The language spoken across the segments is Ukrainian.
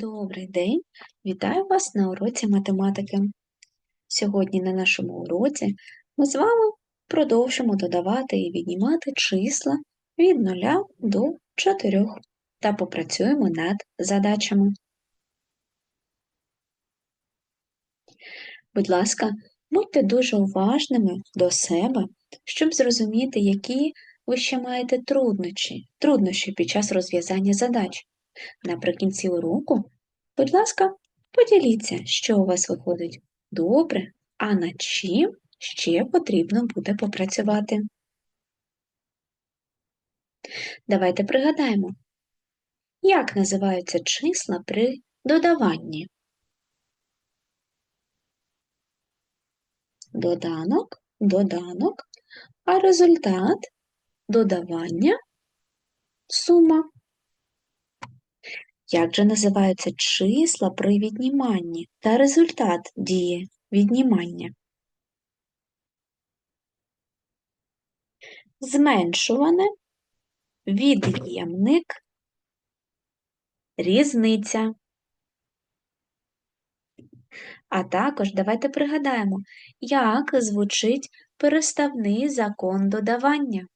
Добрий день! Вітаю вас на уроці математики. Сьогодні на нашому уроці ми з вами продовжимо додавати і віднімати числа від 0 до 4 та попрацюємо над задачами. Будь ласка, будьте дуже уважними до себе, щоб зрозуміти, які ви ще маєте труднощі, труднощі під час розв'язання задач. Наприкінці уроку, будь ласка, поділіться, що у вас виходить добре, а над чим ще потрібно буде попрацювати. Давайте пригадаємо, як називаються числа при додаванні. Доданок, доданок, а результат додавання сума. Як же називаються числа при відніманні та результат дії віднімання? Зменшуване, від'ємник, різниця. А також давайте пригадаємо, як звучить переставний закон додавання.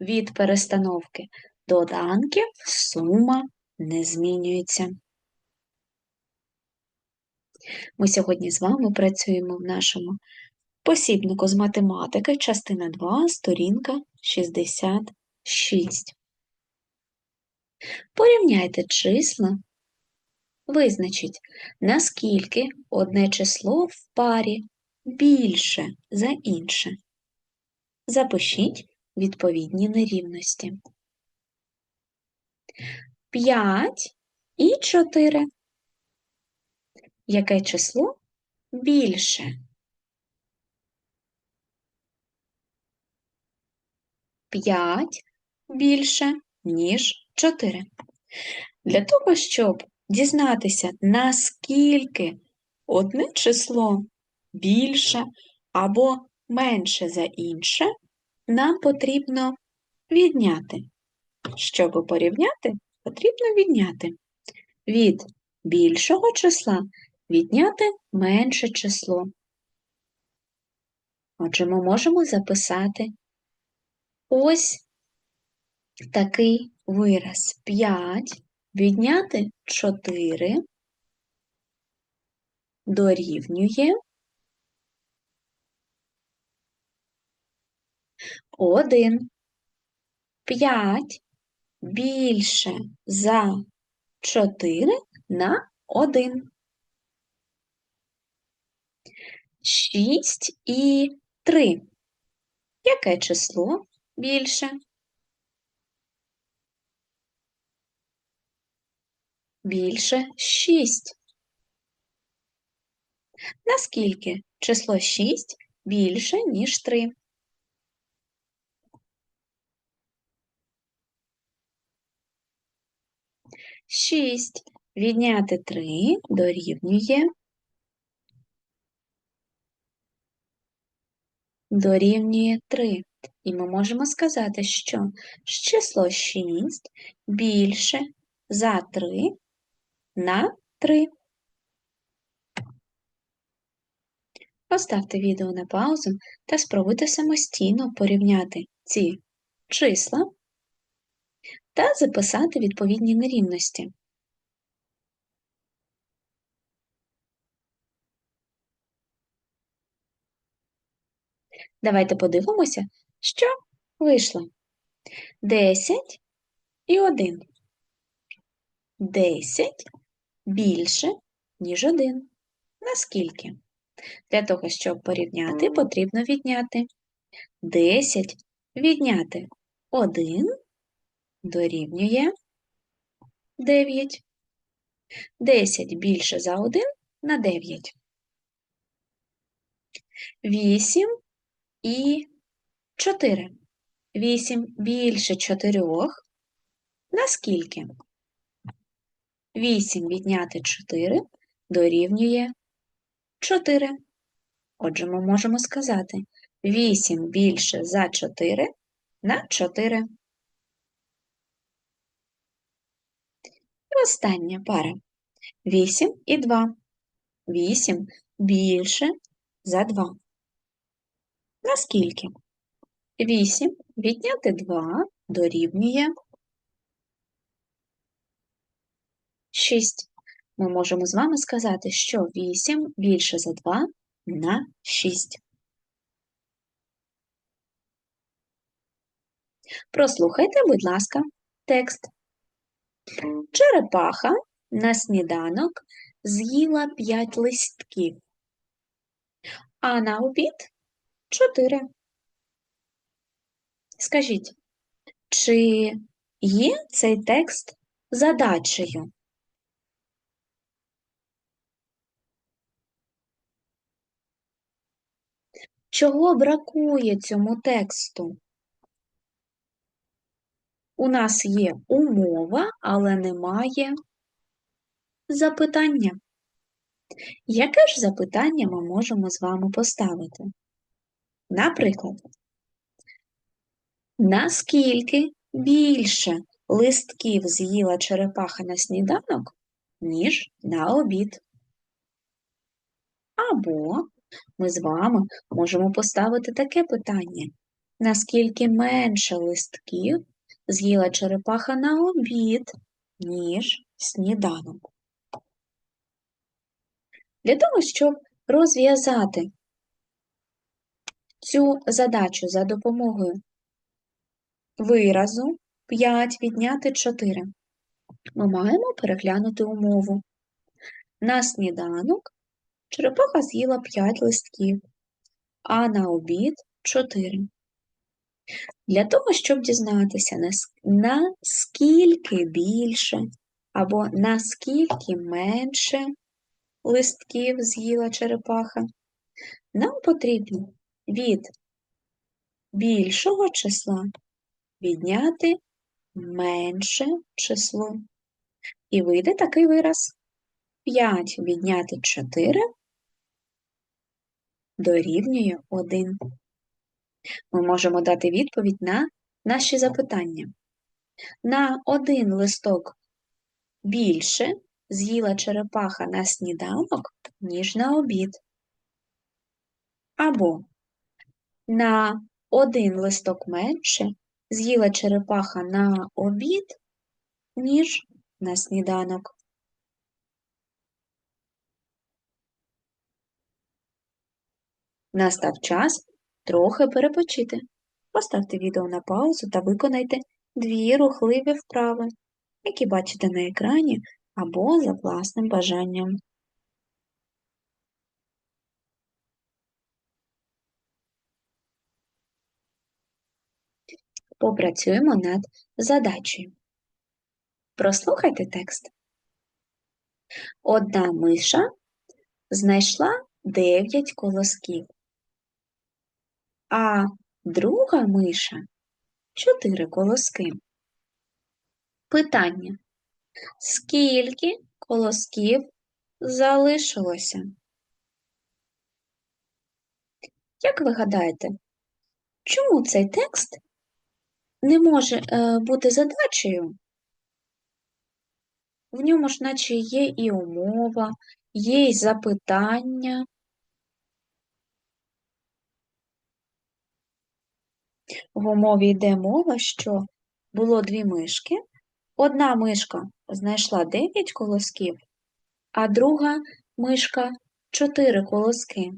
Від перестановки доданків сума не змінюється. Ми сьогодні з вами працюємо в нашому посібнику з математики, частина 2, сторінка 66. Порівняйте числа, визначіть, наскільки одне число в парі більше за інше. Запишіть відповідні нерівності. 5 і 4. Яке число більше? П'ять більше, ніж 4. Для того, щоб дізнатися, наскільки одне число більше або менше за інше, нам потрібно відняти. Щоб порівняти, потрібно відняти. Від більшого числа відняти менше число. Отже, ми можемо записати ось такий вираз 5 відняти 4 дорівнює 1. 5 більше за 4 на 1. 6 і 3. Яке число більше? Більше 6. Наскільки число 6 більше, ніж 3? 6 відняти 3 дорівнює дорівнює 3. І ми можемо сказати, що число 6 більше за 3 на 3. Поставте відео на паузу та спробуйте самостійно порівняти ці числа та записати відповідні нерівності. Давайте подивимося, що вийшло. 10 і 1. 10 більше, ніж 1. Наскільки? Для того, щоб порівняти, потрібно відняти 10 відняти 1 дорівнює 9. 10 більше за 1 на 9. 8 і 4. 8 більше 4 на скільки? 8 відняти 4 дорівнює 4. Отже, ми можемо сказати 8 більше за 4 на 4. І остання пара. 8 і 2. 8 більше за 2. Наскільки? 8 відняти 2 дорівнює 6. Ми можемо з вами сказати, що 8 більше за 2 на 6. Прослухайте, будь ласка, текст. Черепаха на сніданок з'їла 5 листків, а на обід 4. Скажіть, чи є цей текст задачею? Чого бракує цьому тексту? У нас є умова, але немає запитання. Яке ж запитання ми можемо з вами поставити? Наприклад, наскільки більше листків з'їла черепаха на сніданок, ніж на обід? Або ми з вами можемо поставити таке питання: наскільки менше листків з'їла черепаха на обід, ніж сніданок? Для того, щоб розв'язати цю задачу за допомогою виразу 5 відняти 4, ми маємо переглянути умову. На сніданок черепаха з'їла 5 листків, а на обід 4. Для того, щоб дізнатися, наскільки більше або наскільки менше листків з'їла черепаха, нам потрібно від більшого числа відняти менше число. І вийде такий вираз. 5 відняти 4 дорівнює 1. Ми можемо дати відповідь на наші запитання. На один листок більше з'їла черепаха на сніданок, ніж на обід. Або на один листок менше з'їла черепаха на обід, ніж на сніданок. Настав час трохи перепочити. Поставте відео на паузу та виконайте дві рухливі вправи, які бачите на екрані або за власним бажанням. Попрацюємо над задачею. Прослухайте текст. Одна миша знайшла 9 колосків, а друга миша 4 колоски. Питання. Скільки колосків залишилося? Як ви гадаєте, чому цей текст не може е, бути задачею? В ньому ж наче є і умова, є і запитання. В умові йде мова, що було дві мишки. Одна мишка знайшла 9 колосків, а друга мишка 4 колоски.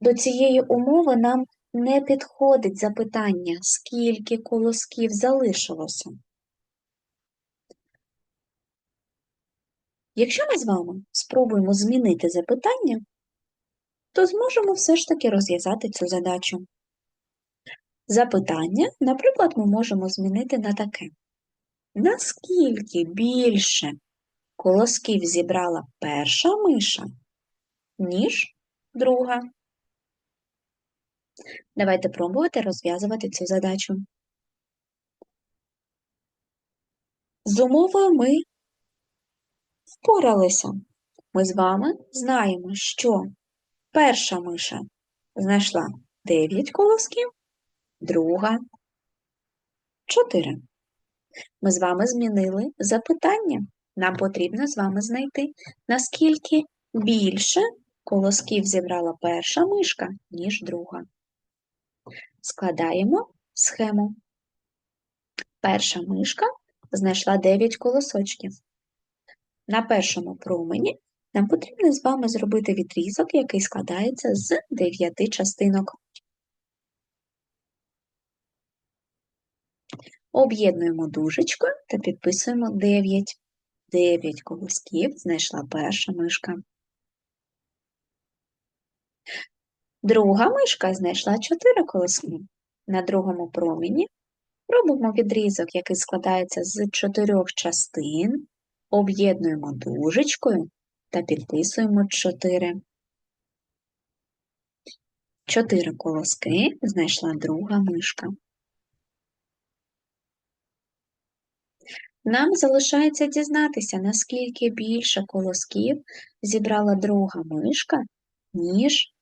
До цієї умови нам не підходить запитання, скільки колосків залишилося. Якщо ми з вами спробуємо змінити запитання, то зможемо все ж таки розв'язати цю задачу. Запитання, наприклад, ми можемо змінити на таке. Наскільки більше колосків зібрала перша миша, ніж друга? Давайте пробувати розв'язувати цю задачу. З умовою ми впоралися. Ми з вами знаємо, що перша миша знайшла 9 колосків, друга, 4. Ми з вами змінили запитання. Нам потрібно з вами знайти, наскільки більше колосків зібрала перша мишка, ніж друга. Складаємо схему. Перша мишка знайшла 9 колосочків. На першому промені нам потрібно з вами зробити відрізок, який складається з 9 частинок. Об'єднуємо дужечкою та підписуємо 9. 9 колосків знайшла перша мишка. Друга мишка знайшла 4 колоски. На другому промені робимо відрізок, який складається з чотирьох частин, об'єднуємо дужечкою та підписуємо 4. 4 колоски знайшла друга мишка. Нам залишається дізнатися, наскільки більше колосків зібрала друга мишка, ніж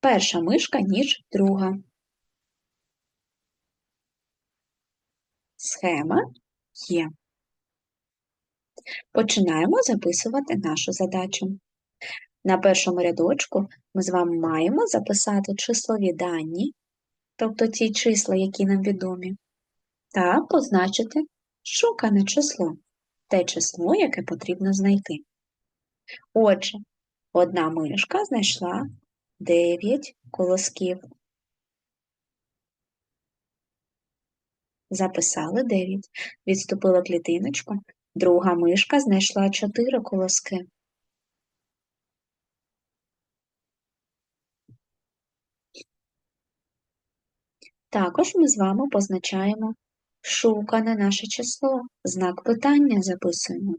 перша мишка, ніж друга. Схема є. Починаємо записувати нашу задачу. На першому рядочку ми з вами маємо записати числові дані, тобто ті числа, які нам відомі, та позначити шукане число, те число, яке потрібно знайти. Отже, одна мишка знайшла 9 колосків. Записали 9. Відступила клітиночку. Друга мишка знайшла 4 колоски. Також ми з вами позначаємо шукане наше число. Знак питання записуємо.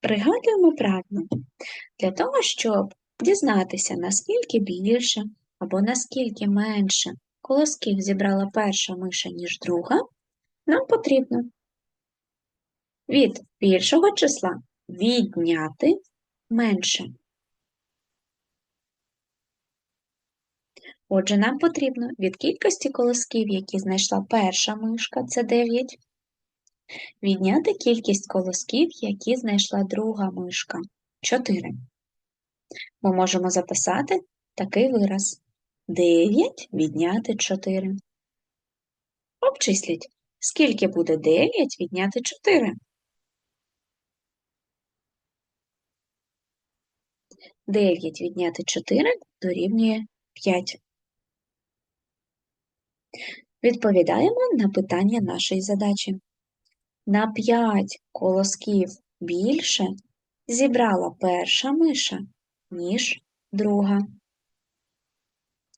Пригадуємо правильно. Для того, щоб дізнатися, наскільки більше або наскільки менше колосків зібрала перша миша, ніж друга, нам потрібно від більшого числа відняти менше. Отже, нам потрібно від кількості колосків, які знайшла перша мишка, це 9, відняти кількість колосків, які знайшла друга мишка 4. Ми можемо записати такий вираз 9 відняти 4. Обчисліть, скільки буде 9 відняти 4. 9 відняти 4 дорівнює 5. Відповідаємо на питання нашої задачі. На 5 колосків більше зібрала перша миша, ніж друга.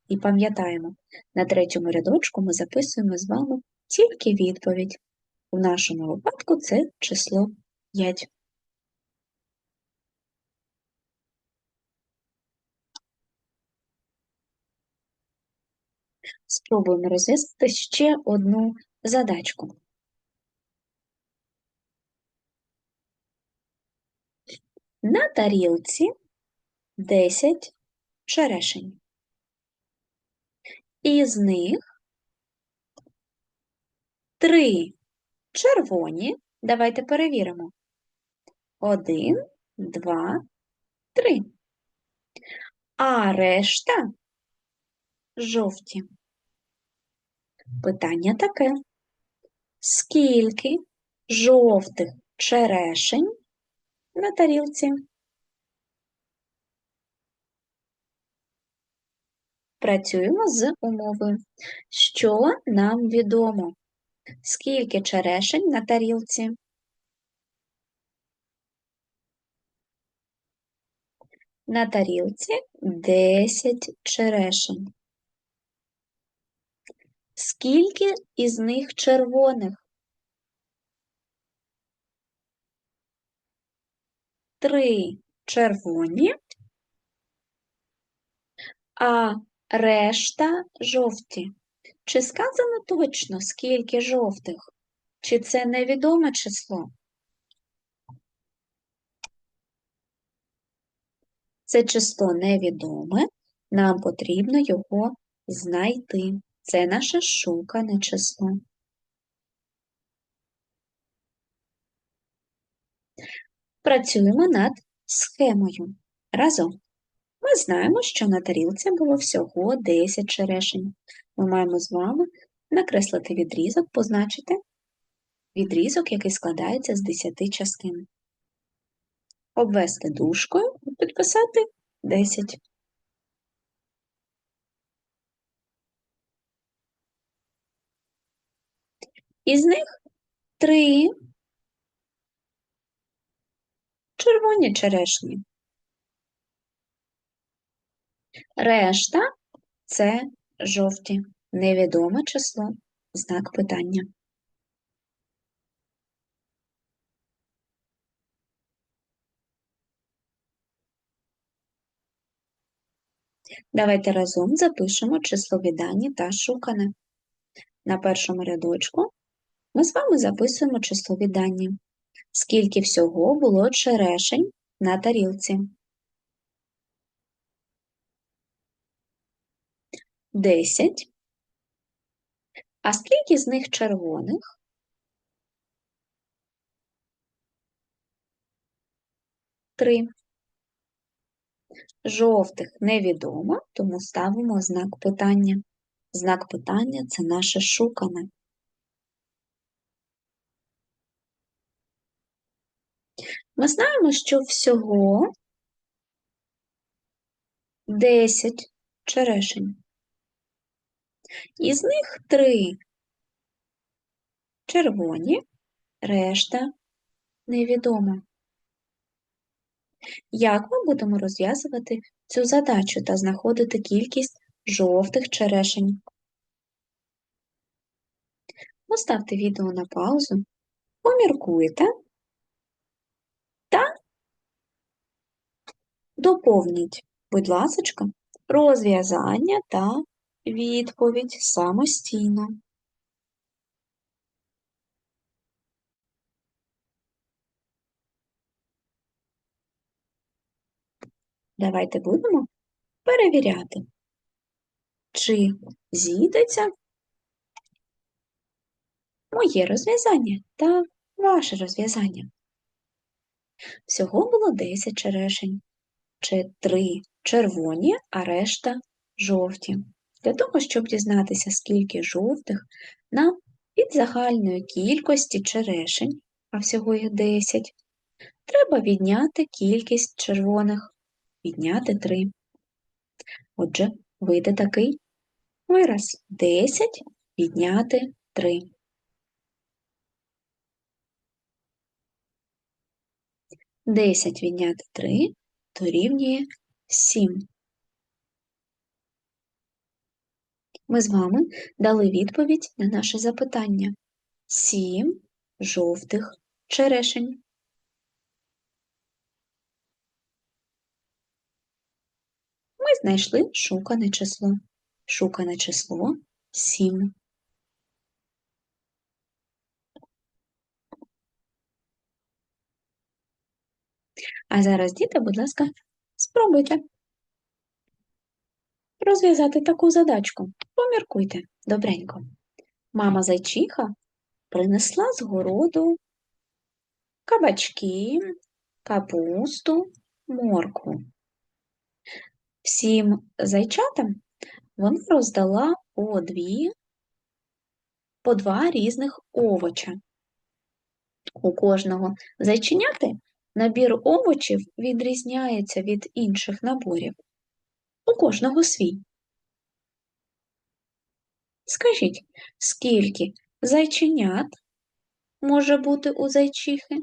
І пам'ятаємо, на третьому рядочку ми записуємо з вами тільки відповідь. У нашому випадку це число 5. Спробуємо розв'язати ще одну задачку. На тарілці 10 черешень. Із них три червоні. Давайте перевіримо. Один, два, три. А решта жовті. Питання таке. Скільки жовтих черешень на тарілці? Працюємо з умовою. Що нам відомо? Скільки черешень на тарілці? На тарілці 10 черешень. Скільки із них червоних? Три червоні, а решта жовті. Чи сказано точно, скільки жовтих? Чи це невідоме число? Це число невідоме, нам потрібно його знайти. Це наше шукане число. Працюємо над схемою. Разом. Ми знаємо, що на тарілці було всього 10 черешень. Ми маємо з вами накреслити відрізок, позначити відрізок, який складається з 10 частин. Обвести дужкою і підписати 10. Із них три червоні черешні. Решта це жовті. Невідоме число, знак питання. Давайте разом запишемо числові дані та шукане. На першому рядочку ми з вами записуємо числові дані. Скільки всього було черешень на тарілці? 10. А скільки з них червоних? Три. Жовтих невідомо, тому ставимо знак питання. Знак питання це наше шукане. Ми знаємо, що всього 10 черешень. Із них три червоні, решта невідома. Як ми будемо розв'язувати цю задачу та знаходити кількість жовтих черешень? Поставте відео на паузу, поміркуйте та доповніть, будь ласка, розв'язання та відповідь самостійно. Давайте будемо перевіряти, чи зійдеться моє розв'язання та ваше розв'язання. Всього було 10 черешень, чи 3 червоні, а решта жовті. Для того, щоб дізнатися, скільки жовтих, нам від загальної кількості черешень, а всього їх 10, треба відняти кількість червоних, відняти 3. Отже, вийде такий вираз 10 відняти 3. 10 відняти 3 дорівнює 7. Ми з вами дали відповідь на наше запитання. Сім жовтих черешень. Ми знайшли шукане число. Шукане число 7. А зараз, діти, будь ласка, спробуйте розв'язати таку задачку. Поміркуйте добренько. Мама зайчиха принесла з городу кабачки, капусту, моркву. Всім зайчатам вона роздала по дві, по два різних овоча. У кожного зайченяти набір овочів відрізняється від інших наборів. У кожного свій. Скажіть, скільки зайченят може бути у зайчихи?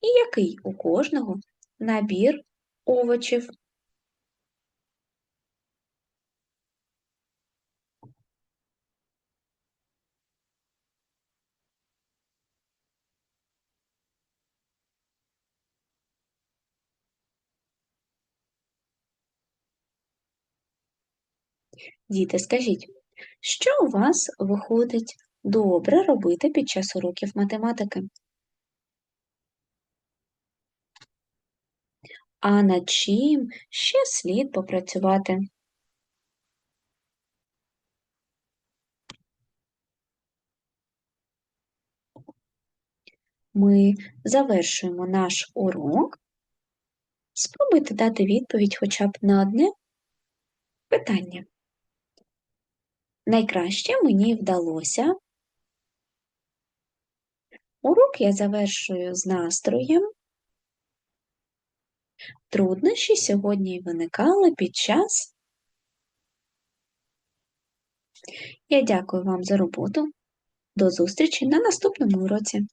І який у кожного набір овочів? Діти, скажіть, що у вас виходить добре робити під час уроків математики? а над чим ще слід попрацювати. Ми завершуємо наш урок. Спробуйте дати відповідь хоча б на одне питання. Найкраще мені вдалося. Урок я завершую з настроєм. Труднощі сьогодні виникали під час. Я дякую вам за роботу. До зустрічі на наступному уроці.